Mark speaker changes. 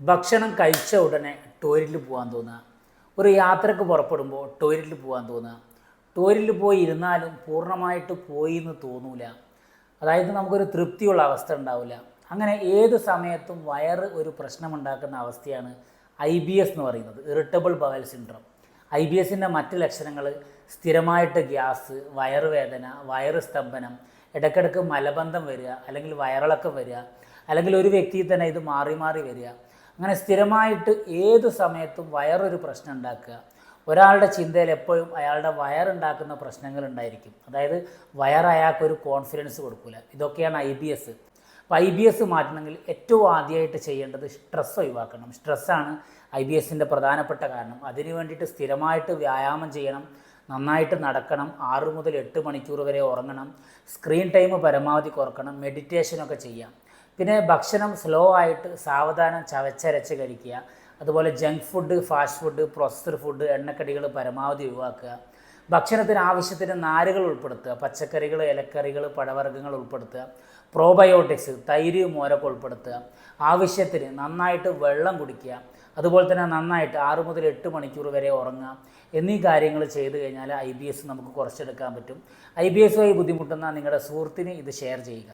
Speaker 1: ഭക്ഷണം കഴിച്ച ഉടനെ ടോയ്ലറ്റിൽ പോകാൻ തോന്നുക ഒരു യാത്രയ്ക്ക് പുറപ്പെടുമ്പോൾ ടോയ്ലറ്റിൽ പോകാൻ തോന്നുക ടോയ്ലറ്റിൽ പോയി ഇരുന്നാലും പൂർണമായിട്ട് പോയി എന്ന് തോന്നൂല. അതായത് നമുക്കൊരു തൃപ്തിയുള്ള അവസ്ഥ ഉണ്ടാവില്ല അങ്ങനെ ഏത് സമയത്തും വയറ് ഒരു പ്രശ്നമുണ്ടാക്കുന്ന അവസ്ഥയാണ് ഐ ബി എസ് എന്ന് പറയുന്നത് irritable bowel syndrome. I B എസിന്റെ മറ്റ് ലക്ഷണങ്ങൾ സ്ഥിരമായിട്ട് ഗ്യാസ് വയറുവേദന വയറ് സ്തംഭനം ഇടയ്ക്കിടയ്ക്ക് മലബന്ധം വരിക അല്ലെങ്കിൽ വയറിളക്കം വരിക അല്ലെങ്കിൽ ഒരു വ്യക്തിയിൽ തന്നെ ഇത് മാറി മാറി വരിക. അങ്ങനെ സ്ഥിരമായിട്ട് ഏത് സമയത്തും വയറൊരു പ്രശ്നം ഉണ്ടാക്കുക. ഒരാളുടെ ചിന്തയിൽ എപ്പോഴും അയാളുടെ വയറുണ്ടാക്കുന്ന പ്രശ്നങ്ങൾ ഉണ്ടായിരിക്കും. അതായത് വയർ അയാൾക്കൊരു കോൺഫിഡൻസ് കൊടുക്കില്ല ഇതൊക്കെയാണ് ഐ ബി എസ് അപ്പോൾ ഐ ബി എസ് മാറ്റണമെങ്കിൽ ഏറ്റവും ആദ്യമായിട്ട് ചെയ്യേണ്ടത് സ്ട്രെസ് ഒഴിവാക്കണം. സ്ട്രെസ്സാണ് ഐ ബി എസിന്റെ പ്രധാനപ്പെട്ട കാരണം. അതിനു വേണ്ടിയിട്ട് സ്ഥിരമായിട്ട് വ്യായാമം ചെയ്യണം. നന്നായിട്ട് നടക്കണം. ആറ് മുതൽ എട്ട് മണിക്കൂർ വരെ ഉറങ്ങണം. സ്ക്രീൻ ടൈം പരമാവധി കുറക്കണം. മെഡിറ്റേഷനൊക്കെ ചെയ്യാം. പിന്നെ ഭക്ഷണം സ്ലോ ആയിട്ട് സാവധാനം ചവച്ചരച്ച് കഴിക്കുക. അതുപോലെ junk food fast food processed food എണ്ണക്കടികൾ പരമാവധി ഒഴിവാക്കുക. ഭക്ഷണത്തിന് ആവശ്യത്തിന് നാരുകൾ ഉൾപ്പെടുത്തുക. പച്ചക്കറികൾ ഇലക്കറികൾ പഴവർഗങ്ങൾ ഉൾപ്പെടുത്തുക. പ്രോബയോട്ടിക്സ് തൈര് മോരൊക്കെ ഉൾപ്പെടുത്തുക. ആവശ്യത്തിന് നന്നായിട്ട് വെള്ളം കുടിക്കുക. അതുപോലെ തന്നെ നന്നായിട്ട് ആറ് മുതൽ എട്ട് മണിക്കൂർ വരെ ഉറങ്ങുക. എന്നീ കാര്യങ്ങൾ ചെയ്തു കഴിഞ്ഞാൽ ഐ ബി എസ് നമുക്ക് കുറച്ചെടുക്കാൻ പറ്റും. ഐ ബി എസുമായി ബുദ്ധിമുട്ടുന്ന നിങ്ങളുടെ സുഹൃത്തിന് ഇത് ഷെയർ ചെയ്യുക.